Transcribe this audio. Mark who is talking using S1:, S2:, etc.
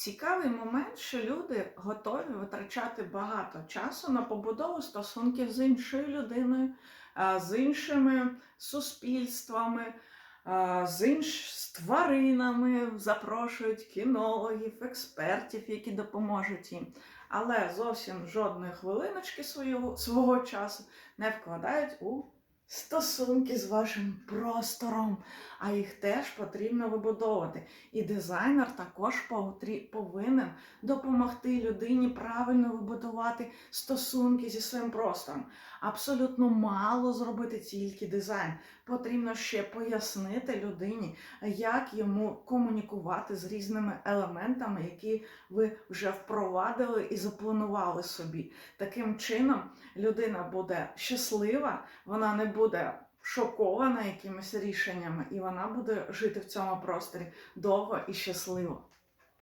S1: Цікавий момент, що люди готові витрачати багато часу на побудову стосунків з іншою людиною, з іншими суспільствами, з інш... з тваринами, запрошують кінологів, експертів, які допоможуть їм. Але зовсім жодної хвилиночки свого, свого часу не вкладають у стосунки з вашим простором, а їх теж потрібно вибудовувати. І дизайнер також повинен допомогти людині правильно вибудувати стосунки зі своїм простором. Абсолютно мало зробити тільки дизайн. Потрібно ще пояснити людині, як йому комунікувати з різними елементами, які ви вже впровадили і запланували собі. Таким чином людина буде щаслива, вона не буде шокована якимись рішеннями, і вона буде жити в цьому просторі довго і щасливо.